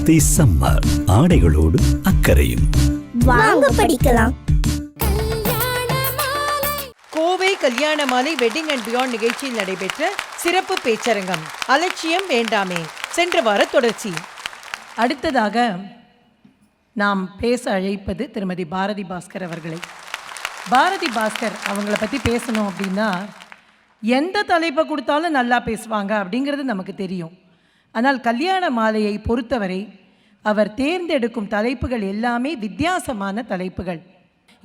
Pothys summer ஆடைகளோடு அக்கறையும். வாங்க படிக்கலாம். கல்யாண மாலை Kovai Kalyana Maalai wedding and beyond நிகழ்ச்சியில் நடைபெற்ற சிறப்பு பேச்சரங்கம். அலட்சியம் வேண்டாமே. சென்ற வார தொடர்ச்சி. அடுத்ததாக நாம் பேச அழைப்பது திருமதி பாரதி பாஸ்கர் அவர்களை. பாரதி பாஸ்கர் அவங்கள பற்றி பேசணும் அப்படின்னா எந்த தலைப்பை கொடுத்தாலும் நல்லா பேசுவாங்க அப்படிங்கிறது நமக்கு தெரியும். ஆனால் கல்யாண மாலையை பொறுத்தவரை அவர் தேர்ந்தெடுக்கும் தலைப்புகள் எல்லாமே வித்தியாசமான தலைப்புகள்.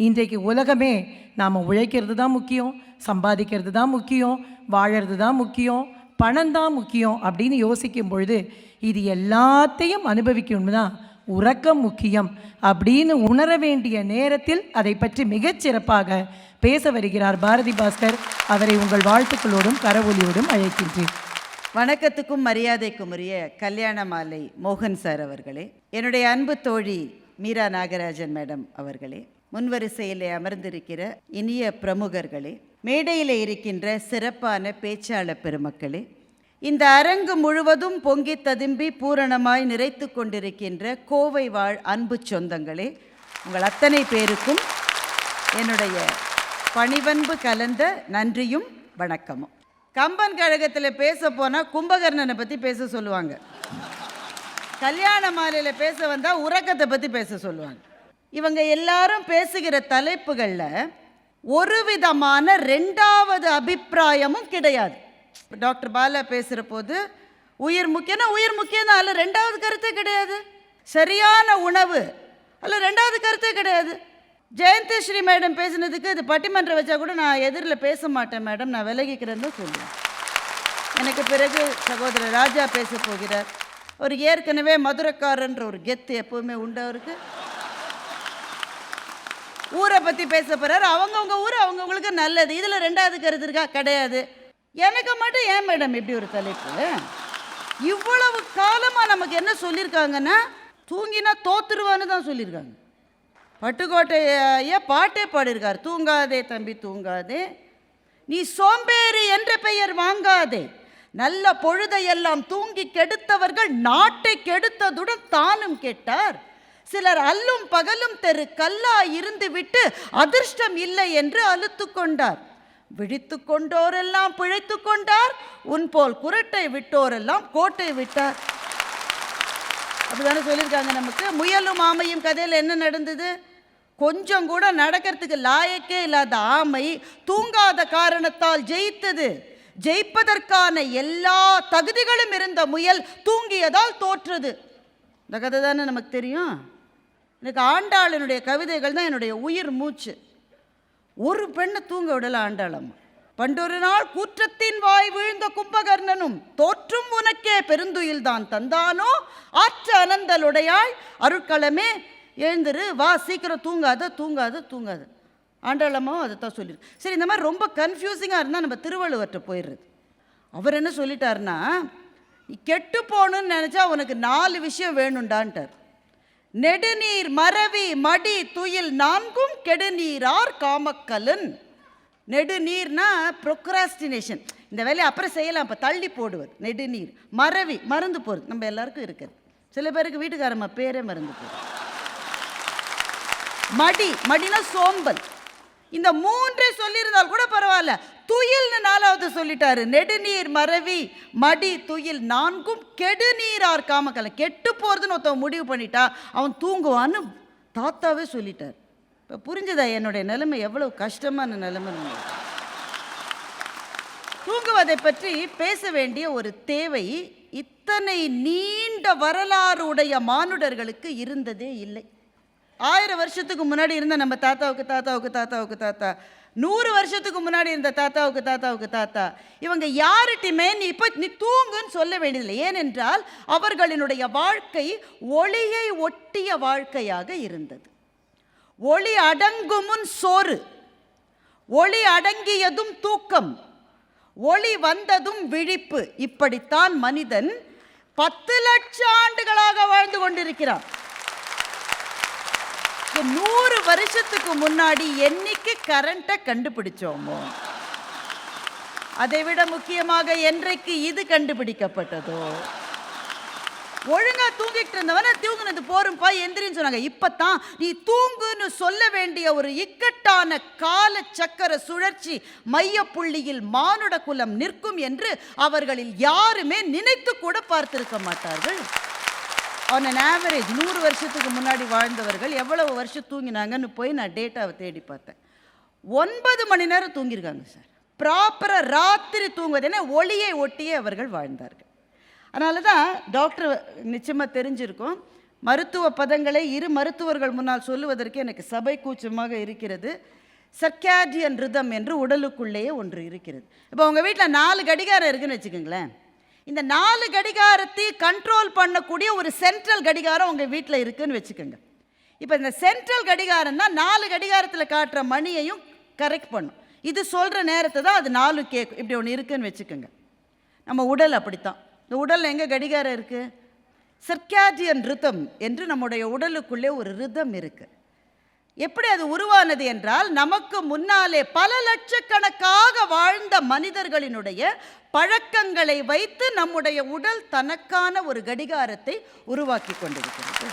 இன்றைக்கு உலகமே நாம் உழைக்கிறது தான் முக்கியம் சம்பாதிக்கிறது தான் முக்கியம் வாழறது தான் முக்கியம் பணம் தான் முக்கியம் அப்படின்னு யோசிக்கும் பொழுது இது எல்லாத்தையும் அனுபவிக்கணும்னா உறக்கம் முக்கியம் அப்படின்னு உணர வேண்டிய நேரத்தில் அதை பற்றி மிகச்சிறப்பாக பேச வருகிறார் பாரதி பாஸ்கர். அவரை உங்கள் வாழ்த்துக்களோடும் கரவொலியோடும் அழைக்கின்றேன். வணக்கத்துக்கும் மரியாதைக்கும் உரிய கல்யாண மாலை மோகன் சார் அவர்களே என்னுடைய அன்பு தோழி மீரா நாகராஜன் மேடம் அவர்களே முன்வரிசையிலே அமர்ந்திருக்கிற இனிய பிரமுகர்களே மேடையில் இருக்கின்ற சிறப்பான பேச்சாளர் பெருமக்களே இந்த அரங்கு முழுவதும் பொங்கி ததும்பி பூரணமாய் நிறைத்து கொண்டிருக்கின்ற கோவை வாழ் அன்பு சொந்தங்களே உங்கள் அத்தனை பேருக்கும் என்னுடைய பணிவன்பு கலந்த நன்றியும் வணக்கமும். கம்பன் கழகத்தில் பேச போனால் கும்பகர்ணனை பற்றி பேச சொல்லுவாங்க. கல்யாண மாலையில் பேச வந்தால் உறக்கத்தை பற்றி பேச சொல்லுவாங்க. இவங்க எல்லாரும் பேசுகிற தலைப்புகளில் ஒரு விதமான ரெண்டாவது அபிப்பிராயமும் கிடையாது. டாக்டர் பாலா பேசுகிற போது உயிர் முக்கியம்னா உயிர் முக்கியம் தான் அதில் ரெண்டாவது கருத்தே கிடையாது. சரியான உணவு அதில் ரெண்டாவது கருத்தே கிடையாது. ஜெயந்தி ஸ்ரீ மேடம் பேசினதுக்கு இது பட்டிமன்றம் வச்சா கூட நான் எதிரில் பேச மாட்டேன் மேடம். நான் விலகிக்கிறேன்னு சொல்லுவேன். எனக்கு பிறகு சகோதரர் ராஜா பேச போகிறார். அவர் ஏற்கனவே மதுரக்காரன்ற ஒரு கெத்து எப்பவுமே உண்டு அவருக்கு. ஊரை பற்றி பேச போகிறார் அவங்கவுங்க ஊர் அவங்கவுங்களுக்கு நல்லது. இதில் ரெண்டாவது கருத்து இருக்கா? கிடையாது. எனக்கு மட்டும் ஏன் மேடம் இப்படி ஒரு தலைப்பு? இவ்வளவு காலமாக நமக்கு என்ன சொல்லியிருக்காங்கன்னா தூங்கினா தோத்துருவான்னு தான் சொல்லியிருக்காங்க பட்டுக்கோட்டை பாட்டே பாடியிருக்கார். தூங்காதே தம்பி தூங்காதே. நீ சோம்பேறி என்ற பெயர் வாங்காதே. நல்ல பொழுதையெல்லாம் தூங்கி கெடுத்தவர்கள் நாட்டை கெடுத்ததுடன் தானும் கெட்டார். சிலர் அல்லும் பகலும் தெரு கல்லா இருந்து விட்டு அதிர்ஷ்டம் இல்லை என்று அழுத்து கொண்டார். விழித்து கொண்டோரெல்லாம் பிழைத்து கொண்டார். உன் போல் குரட்டை விட்டோரெல்லாம் கோட்டை விட்டார். அப்படிதானே சொல்லியிருக்காங்க நமக்கு. முயலும் ஆமையும் கதையில் என்ன நடந்தது? கொஞ்சம் கூட நடக்கிறதுக்கு லாயக்கே இல்லாத ஆமை தூங்காத காரணத்தால் ஜெயித்தது. ஜெயிப்பதற்கான எல்லா தகுதிகளும் இருந்த முயல் தூங்கியதால் தோற்றது. இந்த கதை தானே நமக்கு தெரியும்? எனக்கு ஆண்டாளனுடைய கவிதைகள் தான் என்னுடைய உயிர் மூச்சு. ஒரு பெண்ணை தூங்க விடல ஆண்டாளம்மா பண்டொரு நாள் கூற்றத்தின் வாய் வீழ்ந்த கும்பகர்ணனும் தோற்றும் உனக்கே பெருந்துயில் தான் தந்தானோ? ஆற்ற அனந்தலுடையாய் அருட்களமே. எழுந்துரு வா சீக்கிரம் தூங்காத தூங்காத தூங்காத. ஆண்டாளம்மாவும் அதை தான் சொல்லியிருக்கு சரி இந்த மாதிரி ரொம்ப கன்ஃபியூசிங்காக இருந்தால் நம்ம திருவள்ளுவர்கிட்ட போயிடுறது. அவர் என்ன சொல்லிட்டாருன்னா நீ கெட்டு போகணும்னு நினச்சா உனக்கு நாலு விஷயம் வேணும்டான்ட்டார். நெடுநீர் மறவி மடி துயில் நான்கும் கெடுநீரார் காமக்கலன். நெடுநீர்னா ப்ரொக்ராஸ்டினேஷன் இந்த வேலையை அப்புறம் செய்யலாம் இப்போ தள்ளி போடுவது நெடுநீர். மறவி மறந்து போகிறது நம்ம எல்லாருக்கும் இருக்குது. சில பேருக்கு வீட்டுக்காரம்மா பேரே மறந்து போகுது மடி மடினா சோம்பல். இந்த மூன்றே சொல்லியிருந்தால் கூட பரவாயில்ல. துயில்னு நாலாவது சொல்லிட்டாரு. நெடுநீர் மறவி மடி துயில் நான்கும் கெடுநீரார் காமக்கலை கெட்டு போகிறதுன்னு ஒருத்தவன் முடிவு பண்ணிட்டா அவன் தூங்குவான்னு தாத்தாவே சொல்லிட்டார். இப்போ புரிஞ்சுதா என்னுடைய நிலைமை? எவ்வளவு கஷ்டமான நிலைமை தூங்குவதை பற்றி பேச வேண்டிய ஒரு தேவை இத்தனை நீண்ட வரலாறு உடைய மானுடர்களுக்கு இருந்ததே இல்லை. ஆயிரம் வருஷத்துக்கு முன்னாடி இருந்த நம்ம தாத்தாவுக்கு தாத்தாவுக்கு தாத்தாவுக்கு தாத்தா நூறு வருஷத்துக்கு முன்னாடி இருந்த தாத்தாவுக்கு தாத்தாவுக்கு தாத்தா இவங்க யார்கிட்டையுமே நீ இப்போ நீ தூங்குன்னு சொல்ல வேண்டியதில்லை. ஏனென்றால் அவர்களினுடைய வாழ்க்கை ஒளியை ஒட்டிய வாழ்க்கையாக இருந்தது. ஒளி அடங்குமுன் சோறு. ஒளி அடங்கியதும் தூக்கம். ஒளி வந்ததும் விழிப்பு. இப்படித்தான் மனிதன் பத்து லட்சம் ஆண்டுகளாக வாழ்ந்து கொண்டிருக்கிறான். நூறு வருஷத்துக்கு முன்னாடி என்னைக்கு கரண்ட்டை கண்டுபிடிச்சோமோ? அதை விட முக்கியமாக என்றைக்கு இது கண்டுபிடிக்கப்பட்டதோ? ஒழுங்கா தூங்கிட்டு இருந்தவன தூங்குனது போரும்பா எந்திரின்னு சொன்னாங்க. இப்பத்தான் நீ தூங்குன்னு சொல்ல வேண்டிய ஒரு இக்கட்டான கால சக்கர சுழற்சி மையப்புள்ளியில் மானுட குலம் நிற்கும் என்று அவர்களில் யாருமே நினைத்து கூட பார்த்திருக்க மாட்டார்கள். ஆன் அன் ஆவரேஜ் நூறு வருஷத்துக்கு முன்னாடி வாழ்ந்தவர்கள் எவ்வளவு வருஷம் தூங்கினாங்கன்னு போய் நான் டேட்டாவை தேடி பார்த்தேன். ஒன்பது மணி நேரம் தூங்கியிருக்காங்க சார். ப்ராப்பராக ராத்திரி தூங்குவது என ஒளியை ஒட்டியே அவர்கள் வாழ்ந்தார்கள். அதனால தான் டாக்டர் நிச்சயமாக தெரிஞ்சிருக்கும். மருத்துவ பதங்களை இரு மருத்துவர்கள் முன்னால் சொல்லுவதற்கு எனக்கு சபை கூச்சமாக இருக்கிறது. சர்க்காடியன் ரிதம் என்று உடலுக்குள்ளேயே ஒன்று இருக்கிறது. இப்போ உங்கள் வீட்டில் நாலு கடிகாரம் இருக்குன்னு வச்சுக்கோங்களேன். இந்த நாலு கடிகாரத்தை கண்ட்ரோல் பண்ணக்கூடிய ஒரு சென்ட்ரல் கடிகாரம் உங்கள் வீட்டில் இருக்குன்னு வச்சுக்கோங்க. இப்போ இந்த சென்ட்ரல் கடிகாரம் தான் நாலு கடிகாரத்தில் காட்டுற மணியையும் கரெக்ட் பண்ணும். இது சொல்கிற நேரத்தை தான் அது நாலு கேக் இப்படி ஒன்று இருக்குன்னு வச்சுக்கோங்க. நம்ம உடல் அப்படித்தான். இந்த உடல் எங்கே கடிகாரம் இருக்குது சர்க்காட்டியன் ரிதம் என்று நம்முடைய உடலுக்குள்ளே ஒரு ரிதம் இருக்குது எப்படி அது உருவானது என்றால் நமக்கு முன்னாலே பல லட்சக்கணக்காக வாழ்ந்த மனிதர்களினுடைய பழக்கங்களை வைத்து நம்முடைய உடல் தனக்கான ஒரு கடிகாரத்தை உருவாக்கி கொண்டிருக்கிறது.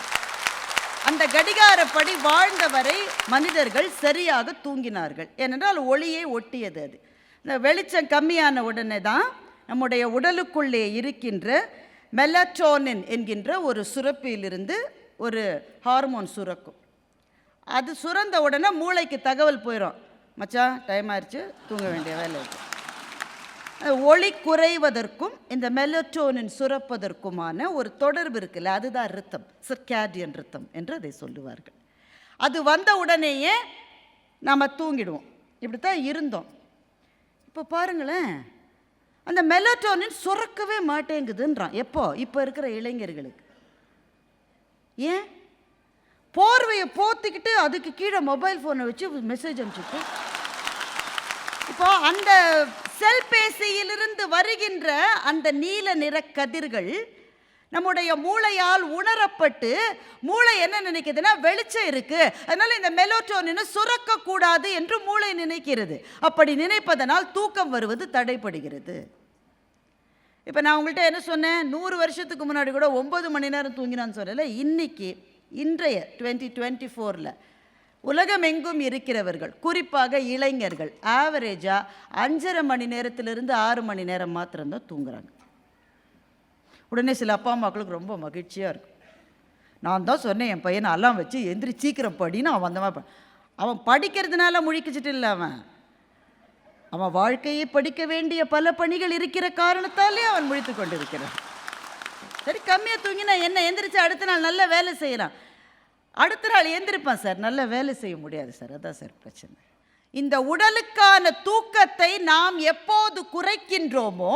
அந்த கடிகாரப்படி வாழ்ந்தவரை மனிதர்கள் சரியாக தூங்கினார்கள். ஏனென்றால் ஒளியை ஒட்டியது அது. இந்த வெளிச்சம் கம்மியான உடனே தான் நம்முடைய உடலுக்குள்ளே இருக்கின்ற மெலட்டோனின் என்கின்ற ஒரு சுரப்பியிலிருந்து ஒரு ஹார்மோன் சுரக்கும். அது சுரந்த உடனே மூளைக்கு தகவல் போயிடும் மச்சான் டைம் ஆயிடுச்சு தூங்க வேண்டிய வேலை ஒளி குறைவதற்கும் இந்த மெலட்டோனின் சுரப்பதற்குமான ஒரு தொடர்பு இருக்குல்ல அதுதான் ரித்தம் சிர்கேடியன் ரித்தம் என்று அதை சொல்லுவார்கள். அது வந்த உடனேயே நாம் தூங்கிடுவோம். இப்படி தான் இருந்தோம். இப்போ பாருங்களேன் அந்த மெலட்டோனின் சுரக்கவே மாட்டேங்குதுன்றான். எப்போ? இப்போ இருக்கிற இளைஞர்களுக்கு. ஏன்? போர்வையை போத்திக்கிட்டு அதுக்கு கீழே மொபைல் ஃபோனை வச்சு மெசேஜ் அனுப்பிச்சுட்டு. இப்போ அந்த செல்பேசியிலிருந்து வருகின்ற அந்த நீல நிற கதிர்கள் நம்முடைய மூளையால் உணரப்பட்டு மூளை என்ன நினைக்குதுன்னா வெளிச்சம் இருக்குது அதனால் இந்த மெலோட்டோனினை சுரக்கக்கூடாது என்று மூளை நினைக்கிறது. அப்படி நினைப்பதனால் தூக்கம் வருவது தடைப்படுகிறது இப்போ நான் உங்கள்கிட்ட என்ன சொன்னேன்? நூறு வருஷத்துக்கு முன்னாடி கூட ஒம்பது மணி நேரம் தூங்கினான்னு சொல்லலை இன்னைக்கு இன்றைய டுவெண்ட்டி டுவெண்ட்டி ஃபோரில் உலகமெங்கும் இருக்கிறவர்கள் குறிப்பாக இளைஞர்கள் ஆவரேஜாக அஞ்சரை மணி நேரத்திலிருந்து ஆறு மணி நேரம் மாத்திரம்தான் தூங்குறாங்க. உடனே சில அப்பா அம்மாக்களுக்கு ரொம்ப மகிழ்ச்சியாக இருக்கும். நான் தான் சொன்னேன் என் பையனை எல்லாம் வச்சு எந்திரி சீக்கிரம் படின்னு அவன் வந்தவன் அவன் படிக்கிறதுனால முழிக்கிச்சிட்டு இல்லை அவன். அவன் வாழ்க்கையை படிக்க வேண்டிய பல பணிகள் இருக்கிற காரணத்தாலே அவன் முழித்து கொண்டிருக்கிறான். சரி கம்மியாக தூங்கினா என்ன? எந்திரிச்சு அடுத்த நாள் நல்ல வேலை செய்கிறான் அடுத்த நாள் எந்திரிப்பான் சார். நல்ல வேலை செய்ய முடியாது சார். அதான் சார் பிரச்சனை. இந்த உடலுக்கான தூக்கத்தை நாம் எப்போது குறைக்கின்றோமோ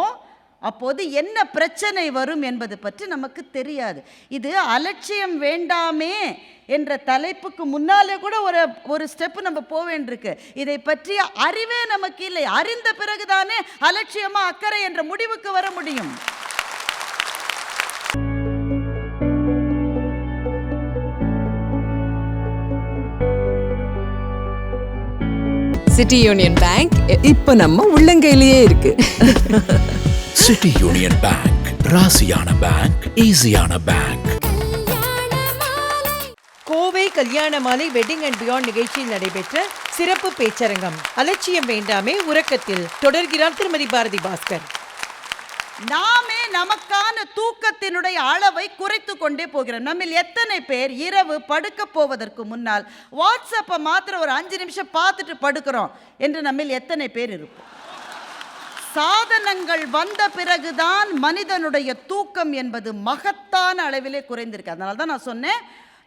அப்போது என்ன பிரச்சனை வரும் என்பது பற்றி நமக்கு தெரியாது. இது அலட்சியம் வேண்டாமே என்ற தலைப்புக்கு முன்னாலே கூட ஒரு ஒரு ஸ்டெப் நம்ம போவேண்டிருக்கு. இதை பற்றிய அறிவே நமக்கு இல்லை. அறிந்த பிறகுதானே அலட்சியமா அக்கறை என்ற முடிவுக்கு வர முடியும். சிட்டி யூனியன் பேங்க் இப்போ நம்ம உள்ளங்கையிலேயே இருக்கு. சிட்டி யூனியன் பேங்க் ராசியான பேங்க் ஈஸியான bank Kovai Kalyana Maalai wedding and beyond நிகழ்ச்சியில் நடைபெற்ற சிறப்பு பேச்சரங்கம். அலட்சியம் வேண்டாமே உறக்கத்தில். தொடர்கிறார் திருமதி பாரதி பாஸ்கர். நாமே நமக்கான தூக்கத்தினுடைய அளவை குறைத்து கொண்டே போகிறோம். நம்மில் எத்தனை பேர் இரவு படுக்க போவதற்கு முன்னால் வாட்ஸ்அப்பை மாத்திரம் ஒரு அஞ்சு நிமிஷம் பார்த்துட்டு படுக்கிறோம். என்று நம்மில் எத்தனை பேர் இருப்போம்? சாதனங்கள் வந்த பிறகுதான் மனிதனுடைய தூக்கம் என்பது மகத்தான அளவிலே குறைந்திருக்கு. அதனால தான் நான் சொன்னேன்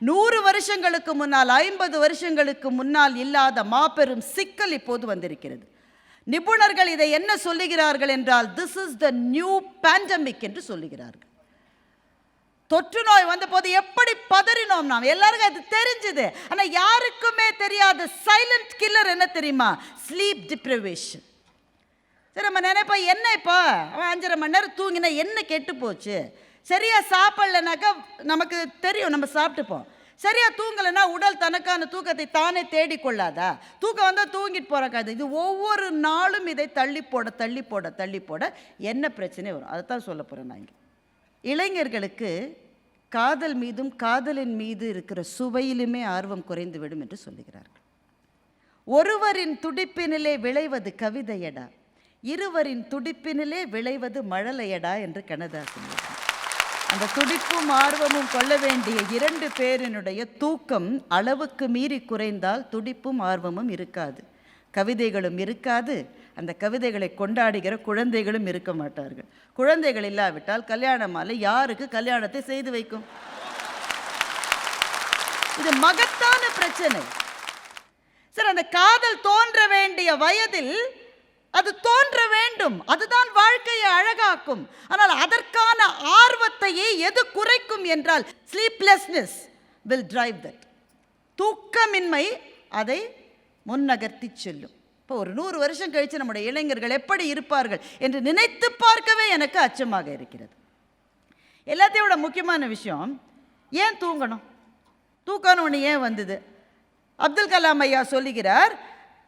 நூறு வருஷங்களுக்கு முன்னால் ஐம்பது வருஷங்களுக்கு முன்னால் இல்லாத மாபெரும் சிக்கல் இப்போது வந்திருக்கிறது. நிபுணர்கள் இதை என்ன சொல்லுகிறார்கள் என்றால் this is the new pandemic என்று சொல்லுகிறார்கள். தொற்று நோய் வந்தபோது எப்படி பதறினோம் நாம்? எல்லாருக்கும் அது தெரிஞ்சது. ஆனால் யாருக்குமே தெரியாத சைலண்ட் கில்லர் என்ன தெரியுமா? ஸ்லீப் டிப்ரிவேஷன் சரி நம்ம நினைப்போம் என்ன இப்போ? அவன் அஞ்சரை மணி நேரம் தூங்கினா என்ன கெட்டு போச்சு? சரியாக சாப்பிடலனாக்கா நமக்கு தெரியும் நம்ம சாப்பிட்டுப்போம். சரியாக தூங்கலைன்னா உடல் தனக்கான தூக்கத்தை தானே தேடிக்கொள்ளாதா தூக்கம் வந்தால் தூங்கிட்டு போகிறக்காது இது ஒவ்வொரு நாளும் இதை தள்ளி போட தள்ளி போட தள்ளி போட என்ன பிரச்சனை வரும்? அதை தான் சொல்ல போகிறேன் நான் இங்கே. இளைஞர்களுக்கு காதல் மீதும் காதலின் மீது இருக்கிற சுவையிலுமே ஆர்வம் குறைந்துவிடும் என்று சொல்லுகிறார்கள். ஒருவரின் துடிப்பினிலே விளைவது கவிதையடா. இருவரின் துடிப்பினிலே விளைவது மழலையடா என்று கண்ணதாசன் அந்த துடிப்பும் ஆர்வமும் கொள்ள வேண்டிய இரண்டு பேரினுடைய தூக்கம் அளவுக்கு மீறி குறைந்தால் துடிப்பும் ஆர்வமும் இருக்காது. கவிதைகளும் இருக்காது. அந்த கவிதைகளை கொண்டாடுகிற குழந்தைகளும் இருக்க மாட்டார்கள். குழந்தைகள் இல்லாவிட்டால் கல்யாணமாலை யாருக்கு கல்யாணத்தை செய்து வைக்கும்? இது மகத்தான பிரச்சனை. சார் அந்த காதல் தோன்ற வேண்டிய வயதில் அது தோன்ற வேண்டும். அதுதான் வாழ்க்கையை அழகாக்கும். ஆனால் அதற்கான ஆர்வத்தையே எது குறைக்கும் என்றால் ஸ்லீப்லெஸ்னஸ் வில் டிரைவ் தட் தூக்கமின்மை அதை முன்னகர்த்தி செல்லும். இப்போ ஒரு நூறு வருஷம் கழித்து நம்முடைய இளைஞர்கள் எப்படி இருப்பார்கள் என்று நினைத்து பார்க்கவே எனக்கு அச்சமாக இருக்கிறது. எல்லாத்தையும் விட முக்கியமான விஷயம் ஏன் தூங்கணும்? தூக்கம்னு ஒன்று ஏன் வந்தது? அப்துல் கலாம் ஐயா சொல்லுகிறார்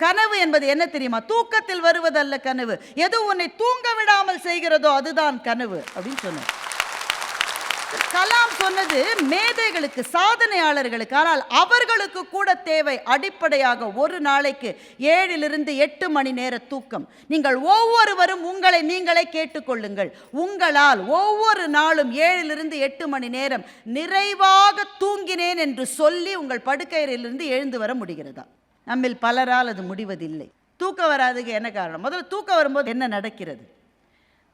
கனவு என்பது என்ன தெரியுமா? தூக்கத்தில் வருவதல்ல கனவு. எது உன்னை தூங்க விடாமல் செய்கிறதோ அதுதான் கனவு அப்படின்னு சொன்னார் கலாம் சொன்னது மேதைகளுக்கு சாதனையாளர்களுக்கு ஆனால் அவர்களுக்கு கூட தேவை அடிப்படையாக ஒரு நாளைக்கு ஏழிலிருந்து எட்டு மணி நேர தூக்கம். நீங்கள் ஒவ்வொருவரும் உங்களை நீங்களே கேட்டுக்கொள்ளுங்கள். உங்களால் ஒவ்வொரு நாளும் ஏழிலிருந்து எட்டு மணி நேரம் நிறைவாக தூங்கினேன் என்று சொல்லி உங்கள் படுக்கையிலிருந்து எழுந்து வர முடிகிறதா? நம்மில் பலரால் அது முடிவதில்லை. தூக்கம் வராதுக்கு என்ன காரணம்? முதல்ல தூக்கம் வரும்போது என்ன நடக்கிறது?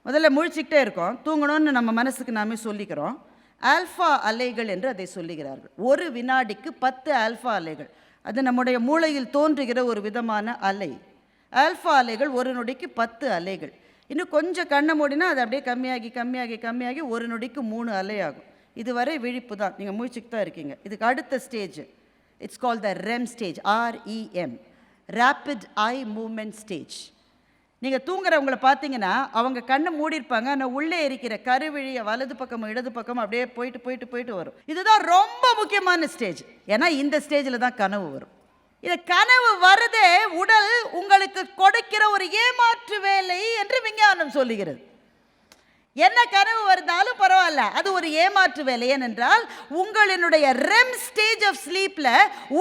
முதல்ல முழிச்சிக்கிட்டே இருக்கோம். தூங்கணும்னு நம்ம மனசுக்கு நாமே சொல்லிக்கிறோம். ஆல்ஃபா அலைகள் என்று அதை சொல்லுகிறார்கள். ஒரு வினாடிக்கு பத்து ஆல்ஃபா அலைகள். அது நம்முடைய மூளையில் தோன்றுகிற ஒரு விதமான அலை. ஆல்ஃபா அலைகள் ஒரு நொடிக்கு பத்து அலைகள். இன்னும் கொஞ்சம் கண்ணை மூடினா அது அப்படியே கம்மியாகி கம்மியாகி கம்மியாகி ஒரு நொடிக்கு மூணு அலை ஆகும். இதுவரை விழிப்பு தான். நீங்கள் முழிச்சுக்கு தான் இருக்கீங்க. இதுக்கு அடுத்த stage it's call the REM stage REM Rapid eye Movement stage நீங்கள் தூங்குறவங்கள பார்த்தீங்கன்னா அவங்க கண்ணை மூடியிருப்பாங்க ஆனால் உள்ளே இருக்கிற கருவிழிய வலது பக்கம் இடது பக்கம் அப்படியே போயிட்டு போயிட்டு போயிட்டு வரும். இதுதான் ரொம்ப முக்கியமான ஸ்டேஜ் ஏன்னா இந்த ஸ்டேஜில் தான் கனவு வரும். இது கனவு வருதே உடல் உங்களுக்கு கொடுக்கிற ஒரு ஏமாற்று வேலை என்று விஞ்ஞானம் சொல்லுகிறது. என்ன கனவு வருந்தாலும் பரவாயில்ல. அது ஒரு ஏமாற்று வேலை. ஏனென்றால் உங்களினுடைய ரெம் ஸ்டேஜ் ஆஃப் ஸ்லீப்பில்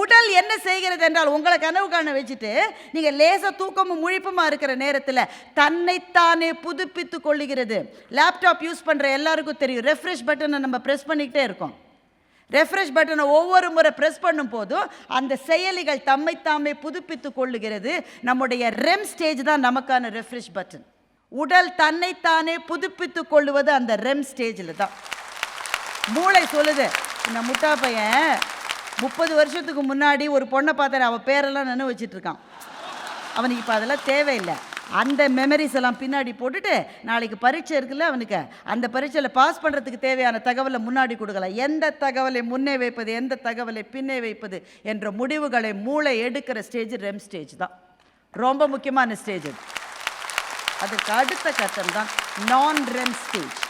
உடல் என்ன செய்கிறது என்றால் உங்களை கனவு காண வச்சுட்டு நீங்கள் லேச தூக்கமும் முழிப்புமா இருக்கிற நேரத்தில் தன்னைத்தானே புதுப்பித்து கொள்ளுகிறது. லேப்டாப் யூஸ் பண்ணுற எல்லாருக்கும் தெரியும். ரெஃப்ரெஷ் பட்டனை நம்ம ப்ரெஸ் பண்ணிக்கிட்டே இருக்கோம். ரெஃப்ரெஷ் பட்டனை ஒவ்வொரு முறை ப்ரெஸ் பண்ணும் போதும் அந்த செயலிகள் தம்மைத்தாமே புதுப்பித்து கொள்ளுகிறது. நம்முடைய ரெம் ஸ்டேஜ் தான் நமக்கான ரெஃப்ரெஷ் பட்டன் உடல் தன்னைத்தானே புதுப்பித்து கொள்ளுவது அந்த ரெம் ஸ்டேஜில் தான். மூளை சொல்லுது இந்த முட்டா பையன் முப்பது வருஷத்துக்கு முன்னாடி ஒரு பொண்ணை பார்த்தேன் அவள் பேரெல்லாம் நினைவு வச்சிட்ருக்கான். அவனுக்கு இப்போ அதெல்லாம் தேவையில்லை. அந்த மெமரிஸ் எல்லாம் பின்னாடி போட்டுட்டு நாளைக்கு பரீட்சை இருக்குல்ல அவனுக்கு அந்த பரீட்சையில் பாஸ் பண்ணுறதுக்கு தேவையான தகவலை முன்னாடி கொடுக்கலாம் எந்த தகவலை முன்னே வைப்பது எந்த தகவலை பின்னே வைப்பது என்ற முடிவுகளை மூளை எடுக்கிற ஸ்டேஜ் ரெம் ஸ்டேஜ் தான். ரொம்ப முக்கியமான ஸ்டேஜ் அதுக்கு அடுத்த கட்டம் தான் நான் ரெம் ஸ்டேஜ்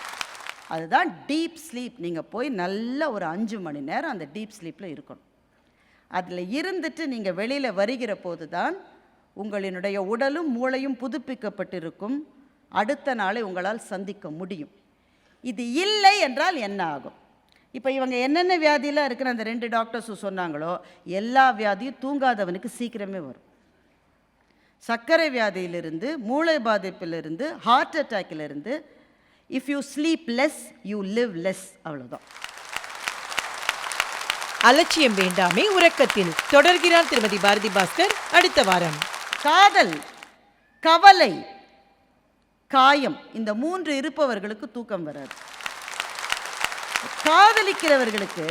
அதுதான் டீப் ஸ்லீப் நீங்கள் போய் நல்ல ஒரு அஞ்சு மணி நேரம் அந்த டீப் ஸ்லீப்பில் இருக்கணும். அதில் இருந்துட்டு நீங்கள் வெளியில் வருகிற போது தான் உங்களினுடைய உடலும் மூளையும் புதுப்பிக்கப்பட்டிருக்கும். அடுத்த நாளை உங்களால் சந்திக்க முடியும். இது இல்லை என்றால் என்ன ஆகும்? இப்போ இவங்க என்னென்ன வியாதியெல்லாம் இருக்கிற அந்த ரெண்டு டாக்டர்ஸும் சொன்னாங்களோ எல்லா வியாதியும் தூங்காதவனுக்கு சீக்கிரமே வரும். சர்க்கரை வியாதியிலிருந்து மூளை பாதிப்பிலிருந்து heart அட்டாக்கிலிருந்து if you sleep less you live less அவ்வளோதான் அலட்சியம் வேண்டாமே உறக்கத்தில். தொடர்கிறார் திருமதி பாரதி பாஸ்கர். அடுத்த வாரம். காதல் கவலை காயம் இந்த மூன்று இருப்பவர்களுக்கு தூக்கம் வராது. காதலிக்கிறவர்களுக்கு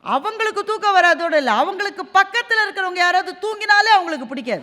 அவங்களுக்கு தூக்கம் வராதோடு இல்லை அவங்களுக்கு பக்கத்தில் இருக்கிறவங்க யாராவது தூங்கினாலே அவங்களுக்கு பிடிக்காது.